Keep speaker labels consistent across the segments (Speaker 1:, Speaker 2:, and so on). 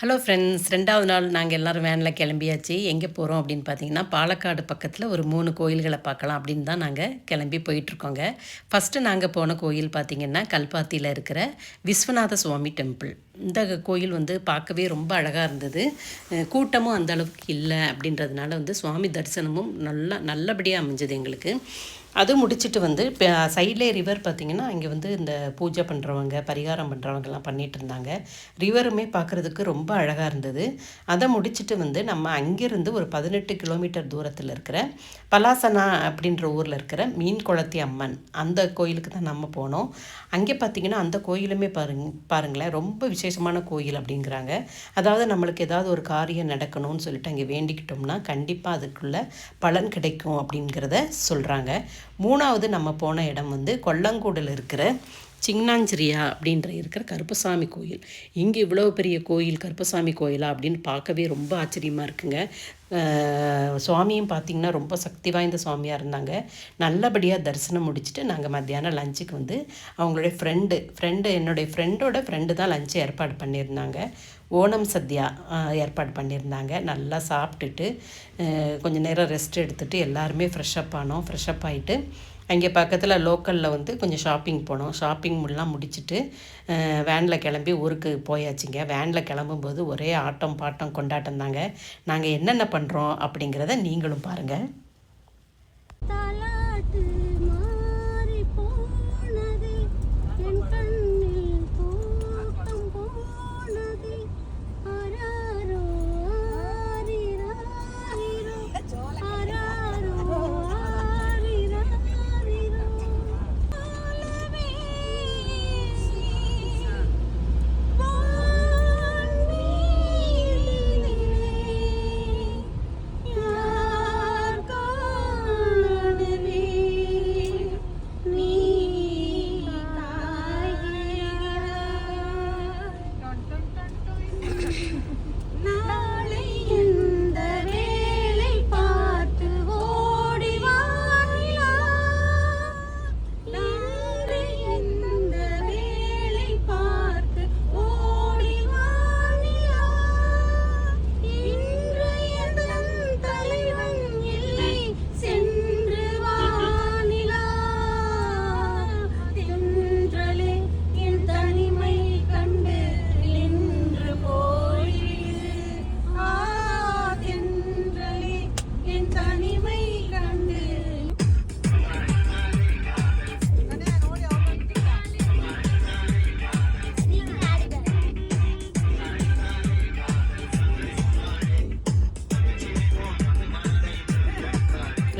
Speaker 1: Hello friends ரெண்டாவது நாள் நாங்கள் எல்லோரும் வேனில் கிளம்பியாச்சு. எங்கே போகிறோம் அப்படின்னு பார்த்தீங்கன்னா பாலக்காடு பக்கத்தில் ஒரு மூணு கோயில்களை பார்க்கலாம் அப்படின்னு தான் நாங்கள் கிளம்பி போயிட்டுருக்கோங்க. ஃபஸ்ட்டு நாங்கள் போன கோயில் பார்த்திங்கன்னா கல்பாத்தியில் இருக்கிற விஸ்வநாத சுவாமி டெம்பிள் இந்த கோயில் வந்து பார்க்கவே ரொம்ப அழகாக இருந்தது. கூட்டமும் அந்த அளவுக்கு இல்லை அப்படின்றதுனால வந்து சுவாமி தரிசனமும் நல்லா நல்லபடியாக அமைஞ்சது எங்களுக்கு. அது முடிச்சுட்டு வந்து இப்போ சைட்லே ரிவர் பார்த்திங்கன்னா இங்கே வந்து இந்த பூஜை பண்ணுறவங்க பரிகாரம் பண்ணுறவங்கலாம் பண்ணிகிட்டு இருந்தாங்க. ரிவருமே பார்க்குறதுக்கு ரொம்ப அழகாக இருந்தது. அதை முடிச்சுட்டு வந்து நம்ம அங்கேருந்து ஒரு பதினெட்டு கிலோமீட்டர் தூரத்தில் இருக்கிற பலாசனா அப்படின்ற ஊரில் இருக்கிற மீன் குளத்தி அம்மன் அந்த கோயிலுக்கு தான் நம்ம போனோம். அங்கே பார்த்திங்கன்னா அந்த கோயிலுமே பாருங்க பாருங்களேன் ரொம்ப விஷயம் விசேஷமான கோயில் அப்படிங்கிறாங்க. அதாவது நம்மளுக்கு ஏதாவது ஒரு காரியம் நடக்கணும்னு சொல்லிட்டு அங்கே வேண்டிக்கிட்டோம்னா கண்டிப்பாக அதுக்குள்ள பலன் கிடைக்கும் அப்படிங்கிறத சொல்கிறாங்க மூணாவது நம்ம போன இடம் வந்து கொல்லங்கூடில் இருக்கிற சிங்னாஞ்சிரியா அப்படின்ற இருக்கிற கருப்பசாமி கோயில். இங்கே இவ்வளோ பெரிய கோயில் கருப்பசாமி கோயிலா அப்படின்னு பார்க்கவே ரொம்ப ஆச்சரியமாக இருக்குங்க. சுவாமியும் பார்த்திங்கன்னா ரொம்ப சக்தி வாய்ந்த சுவாமியாக இருந்தாங்க. நல்லபடியாக தரிசனம் முடிச்சுட்டு நாங்கள் மத்தியானம் லஞ்சுக்கு வந்து அவங்களுடைய ஃப்ரெண்டு ஃப்ரெண்டு என்னுடைய ஃப்ரெண்டோட ஃப்ரெண்டு தான் லஞ்சு ஏற்பாடு பண்ணியிருந்தாங்க. ஓணம் சத்யா ஏற்பாடு பண்ணியிருந்தாங்க. நல்லா சாப்பிட்டுட்டு கொஞ்சம் நேரம் ரெஸ்ட் எடுத்துகிட்டு எல்லாருமே ஃப்ரெஷ்அப் ஆனோம். ஃப்ரெஷ்அப் ஆகிட்டு அங்கே பக்கத்தில் லோக்கலில் வந்து கொஞ்சம் ஷாப்பிங் போனோம். ஷாப்பிங் எல்லாம் முடிச்சுட்டு வேனில் கிளம்பி ஊருக்கு போயாச்சுங்க. வேனில் கிளம்பும்போது ஒரே ஆட்டம் பாட்டம் கொண்டாட்டம் தாங்க நாங்கள் என்னென்ன பண்ணுறோம் அப்படிங்கிறத நீங்களும் பாருங்கள்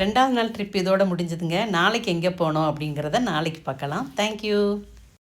Speaker 1: ரெண்டாவது நாள் ட்ரிப் இதோட முடிஞ்சதுங்க. நாளைக்கு எங்கே போனோம் அப்படிங்கிறத நாளைக்கு பார்க்கலாம். தேங்க்யூ